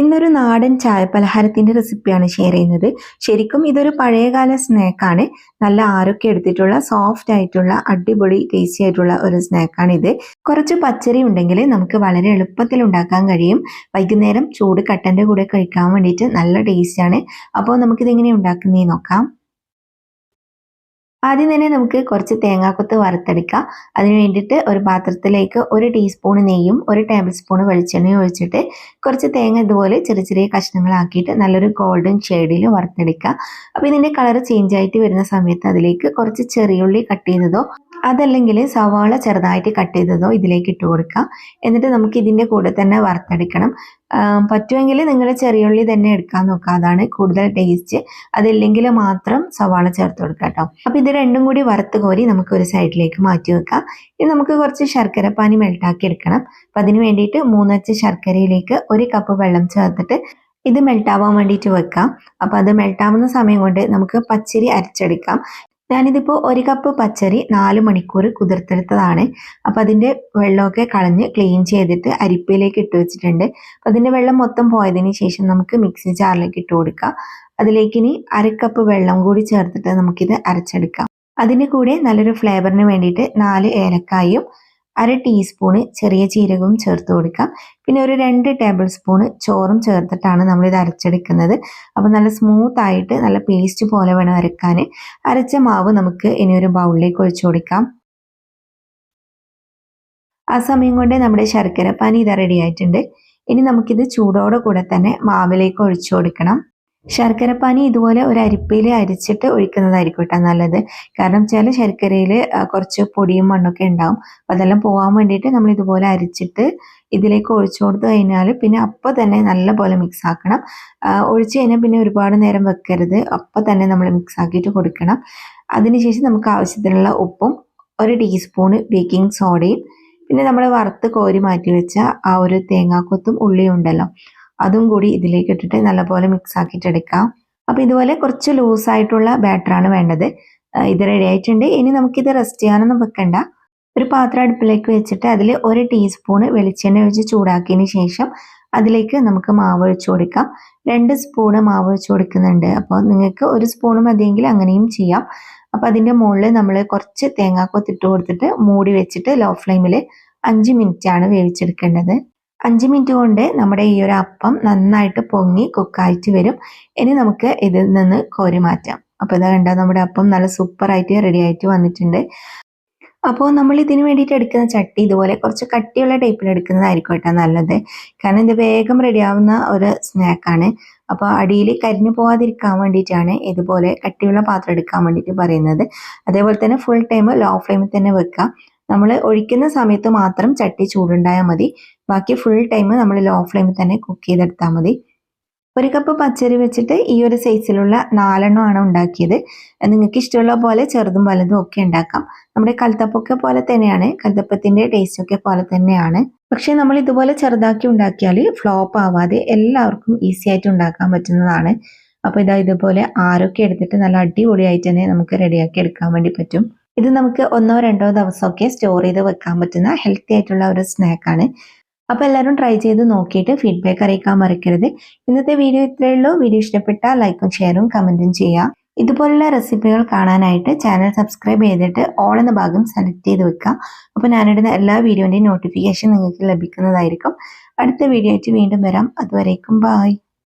ഇന്നൊരു നാടൻ ചായ പലഹാരത്തിന്റെ റെസിപ്പിയാണ് ഷെയർ ചെയ്യുന്നത്. ശരിക്കും ഇതൊരു പഴയകാല സ്നാക്കാണ് നല്ല ആരോഗ്യം എടുത്തിട്ടുള്ള സോഫ്റ്റ് ആയിട്ടുള്ള അടിപൊളി ടേസ്റ്റി ആയിട്ടുള്ള ഒരു സ്നാക്കാണ് ഇത്. കുറച്ച് പച്ചരി ഉണ്ടെങ്കിൽ നമുക്ക് വളരെ എളുപ്പത്തിൽ ഉണ്ടാക്കാൻ കഴിയും. വൈകുന്നേരം ചൂട് കട്ടന്റെ കൂടെ കഴിക്കാൻ വേണ്ടിയിട്ട് നല്ല ടേസ്റ്റാണ് അപ്പോൾ നമുക്കിത് എങ്ങനെ ഉണ്ടാക്കുന്നതെന്ന് നോക്കാം. ആദ്യം തന്നെ നമുക്ക് കുറച്ച് തേങ്ങാക്കൊത്ത് വറുത്തെടുക്കാം. അതിന് വേണ്ടിയിട്ട് ഒരു പാത്രത്തിലേക്ക് ഒരു ടീസ്പൂൺ നെയ്യും ഒരു ടേബിൾ സ്പൂൺ വെളിച്ചെണ്ണയും ഒഴിച്ചിട്ട് കുറച്ച് തേങ്ങ ഇതുപോലെ ചെറിയ ചെറിയ കഷ്ണങ്ങളാക്കിയിട്ട് നല്ലൊരു ഗോൾഡൻ ഷെയ്ഡിൽ വറുത്തെടുക്കുക അപ്പോൾ ഇതിന്റെ കളർ ചേഞ്ച് ആയിട്ട് വരുന്ന സമയത്ത് അതിലേക്ക് കുറച്ച് ചെറിയുള്ളി കട്ട് ചെയ്തതോ അതല്ലെങ്കിൽ സവാള ചെറുതായിട്ട് കട്ട് ചെയ്തതോ ഇതിലേക്ക് ഇട്ട് കൊടുക്കുക എന്നിട്ട് നമുക്ക് ഇതിന്റെ കൂടെ തന്നെ വറുത്തെടുക്കണം. പറ്റുമെങ്കിൽ നിങ്ങൾ ചെറിയുള്ളി തന്നെ എടുക്കാൻ നോക്കുക. അതാണ് കൂടുതൽ ടേസ്റ്റ്. അതില്ലെങ്കിൽ മാത്രം സവാള ചേർത്ത് കൊടുക്കുക കേട്ടോ അപ്പോൾ ഇത് രണ്ടും കൂടി വറുത്ത് കോരി നമുക്ക് ഒരു സൈഡിലേക്ക് മാറ്റി വെക്കാം. ഇനി നമുക്ക് കുറച്ച് ശർക്കര പാനി മെൽട്ടാക്കി എടുക്കണം. അപ്പം അതിന് വേണ്ടിയിട്ട് മൂന്നച്ച് ശർക്കരയിലേക്ക് ഒരു കപ്പ് വെള്ളം ചേർത്തിട്ട് ഇത് മെൽട്ടാവാൻ വേണ്ടിയിട്ട് വെക്കാം. അപ്പോൾ അത് മെൽട്ടാവുന്ന സമയം കൊണ്ട് നമുക്ക് പച്ചരി അരച്ചെടുക്കാം. ഞാനിതിപ്പോൾ ഒരു കപ്പ് പച്ചരി നാല് മണിക്കൂർ കുതിർത്തെടുത്തതാണ്. അപ്പോൾ അതിന്റെ വെള്ളമൊക്കെ കളഞ്ഞ് ക്ലീൻ ചെയ്തിട്ട് അരിപ്പയിലേക്ക് ഇട്ട് വെച്ചിട്ടുണ്ട്. അപ്പോൾ അതിന്റെ വെള്ളം മൊത്തം പോയതിന് ശേഷം നമുക്ക് മിക്സി ജാറിലേക്ക് ഇട്ട് കൊടുക്കാം. അതിലേക്ക് ഇനി അരക്കപ്പ് കപ്പ് വെള്ളം കൂടി ചേർത്തിട്ട് നമുക്കിത് അരച്ചെടുക്കാം. അതിന്റെ കൂടെ നല്ലൊരു ഫ്ലേവറിന് വേണ്ടിയിട്ട് നാല് ഏലക്കായും അര ടീസ്പൂണ് ചെറിയ ജീരകവും ചേർത്ത് കൊടുക്കാം. പിന്നെ ഒരു രണ്ട് ടേബിൾ സ്പൂണ് ചോറും ചേർത്തിട്ടാണ് നമ്മളിത് അരച്ചെടുക്കുന്നത്. അപ്പോൾ നല്ല സ്മൂത്ത് ആയിട്ട് നല്ല പേസ്റ്റ് പോലെ വേണം അരക്കാൻ. അരച്ച മാവ് നമുക്ക് ഇനി ഒരു ബൗളിലേക്ക് ഒഴിച്ചു കൊടുക്കാം. ആ സമയം കൊണ്ട് നമ്മുടെ ശർക്കര പാനി ഇത് റെഡി ആയിട്ടുണ്ട്. ഇനി നമുക്കിത് ചൂടോടെ കൂടെ തന്നെ മാവിലേക്ക് ഒഴിച്ചു കൊടുക്കണം. ശർക്കരപ്പാനി ഇതുപോലെ ഒരു അരിപ്പയിൽ അരിച്ചിട്ട് ഒഴിക്കുന്നതായിരിക്കും കേട്ടോ നല്ലത്. കാരണം ചില ശർക്കരയിൽ കുറച്ച് പൊടിയും മണ്ണൊക്കെ ഉണ്ടാവും. അപ്പം അതെല്ലാം പോകാൻ വേണ്ടിയിട്ട് നമ്മൾ ഇതുപോലെ അരിച്ചിട്ട് ഇതിലേക്ക് ഒഴിച്ചു കൊടുത്തു കഴിഞ്ഞാൽ പിന്നെ അപ്പം തന്നെ നല്ല പോലെ മിക്സ് ആക്കണം ഒഴിച്ച് കഴിഞ്ഞാൽ പിന്നെ ഒരുപാട് നേരം വെക്കരുത്. അപ്പം തന്നെ നമ്മൾ മിക്സ് ആക്കിയിട്ട് കൊടുക്കണം. അതിനുശേഷം നമുക്ക് ആവശ്യത്തിനുള്ള ഉപ്പും ഒരു ടീസ്പൂണ് ബേക്കിംഗ് സോഡയും പിന്നെ നമ്മൾ വറുത്ത് കോരി മാറ്റി വെച്ച ആ ഒരു തേങ്ങാക്കൊത്തും ഉള്ളിയും ഉണ്ടല്ലോ. അതും കൂടി ഇതിലേക്ക് ഇട്ടിട്ട് നല്ലപോലെ മിക്സ് ആക്കിയിട്ട് എടുക്കാം. അപ്പോൾ ഇതുപോലെ കുറച്ച് ലൂസായിട്ടുള്ള ബാറ്ററാണ് വേണ്ടത്. ഇത് റെഡി ആയിട്ടുണ്ട്. ഇനി നമുക്കിത് റെസ്റ്റ് ചെയ്യാനൊന്നും വെക്കണ്ട. ഒരു പാത്രം അടുപ്പിലേക്ക് വെച്ചിട്ട് അതിൽ ഒരു ടീസ്പൂണ് വെളിച്ചെണ്ണ ഒഴിച്ച് ചൂടാക്കിയതിന് ശേഷം അതിലേക്ക് നമുക്ക് മാവ് ഒഴിച്ചു കൊടുക്കാം. രണ്ട് സ്പൂണ് മാവ് ഒഴിച്ചു കൊടുക്കുന്നുണ്ട്. അപ്പോൾ നിങ്ങൾക്ക് ഒരു സ്പൂൺ മതിയെങ്കിൽ അങ്ങനെയും ചെയ്യാം. അപ്പോൾ അതിന്റെ മുകളിൽ നമ്മൾ കുറച്ച് തേങ്ങാക്കൊത്തിട്ട് കൊടുത്തിട്ട് മൂടി വെച്ചിട്ട് ലോ ഫ്ലെയിമിൽ അഞ്ച് മിനിറ്റാണ് വേവിച്ചെടുക്കേണ്ടത്. അഞ്ച് മിനിറ്റ് കൊണ്ട് നമ്മുടെ ഈ ഒരു അപ്പം നന്നായിട്ട് പൊങ്ങി കുക്കായിട്ട് വരും. ഇനി നമുക്ക് ഇതിൽ നിന്ന് കോരി മാറ്റാം. അപ്പോൾ ഇതാ കണ്ട നമ്മുടെ അപ്പം നല്ല സൂപ്പറായിട്ട് റെഡി ആയിട്ട് വന്നിട്ടുണ്ട്. അപ്പോൾ നമ്മൾ ഇതിന് വേണ്ടിയിട്ട് എടുക്കുന്ന ചട്ടി ഇതുപോലെ കുറച്ച് കട്ടിയുള്ള ടൈപ്പിൽ എടുക്കുന്നതായിരിക്കും കേട്ടോ നല്ലത്. കാരണം ഇത് വേഗം റെഡിയാവുന്ന ഒരു സ്നാക്കാണ്. അപ്പോൾ അടിയിൽ കരിഞ്ഞു പോകാതിരിക്കാൻ വേണ്ടിയിട്ടാണ് ഇതുപോലെ കട്ടിയുള്ള പാത്രം എടുക്കാൻ വേണ്ടിയിട്ട് പറയുന്നത്. അതേപോലെ തന്നെ ഫുൾ ടൈം ലോ ഫ്ലെയിമിൽ തന്നെ വെക്കുക നമ്മൾ ഒഴിക്കുന്ന സമയത്ത് മാത്രം ചട്ടി ചൂടുണ്ടായാൽ മതി. ബാക്കി ഫുൾ ടൈം നമ്മൾ ലോ ഫ്ലെയിമിൽ തന്നെ കുക്ക് ചെയ്തെടുത്താൽ മതി. ഒരു കപ്പ് പച്ചരി വെച്ചിട്ട് ഈ ഒരു സൈസിലുള്ള നാലെണ്ണമാണ് ഉണ്ടാക്കിയത്. നിങ്ങൾക്ക് ഇഷ്ടമുള്ള പോലെ ചെറുതും വലുതും ഒക്കെ ഉണ്ടാക്കാം. നമ്മുടെ കൽത്തപ്പൊക്കെ പോലെ തന്നെയാണ് കൽത്തപ്പത്തിന്റെ ടേസ്റ്റ് ഒക്കെ പോലെ തന്നെയാണ്. പക്ഷെ നമ്മൾ ഇതുപോലെ ചെറുതാക്കി ഉണ്ടാക്കിയാൽ ഫ്ലോപ്പ് ആവാതെ എല്ലാവർക്കും ഈസി ആയിട്ട് ഉണ്ടാക്കാൻ പറ്റുന്നതാണ്. അപ്പോൾ ഇതാ ഇതുപോലെ ആരൊക്കെ എടുത്തിട്ട് നല്ല അടിപൊളിയായിട്ട് തന്നെ നമുക്ക് റെഡിയാക്കി എടുക്കാൻ വേണ്ടി പറ്റും. ഇത് നമുക്ക് ഒന്നോ രണ്ടോ ദിവസമൊക്കെ സ്റ്റോർ ചെയ്ത് വെക്കാൻ പറ്റുന്ന ഹെൽത്തി ആയിട്ടുള്ള ഒരു സ്നാക്കാണ് അപ്പോൾ എല്ലാവരും ട്രൈ ചെയ്ത് നോക്കിയിട്ട് ഫീഡ്ബാക്ക് അറിയിക്കാൻ മറക്കരുത്. ഇന്നത്തെ വീഡിയോ ഇത്രയേ ഉള്ളൂ. വീഡിയോ ഇഷ്ടപ്പെട്ട ലൈക്കും ഷെയറും കമന്റും ചെയ്യാം ഇതുപോലുള്ള റെസിപ്പികൾ കാണാനായിട്ട് ചാനൽ സബ്സ്ക്രൈബ് ചെയ്തിട്ട് ഓൾ എന്ന ഭാഗം സെലക്ട് ചെയ്ത് വെക്കുക. അപ്പോൾ ഞാനിടുന്ന എല്ലാ വീഡിയോന്റെയും നോട്ടിഫിക്കേഷൻ നിങ്ങൾക്ക് ലഭിക്കുന്നതായിരിക്കും. അടുത്ത വീഡിയോ ആയിട്ട് വീണ്ടും വരാം. അതുവരേക്കും ബായ്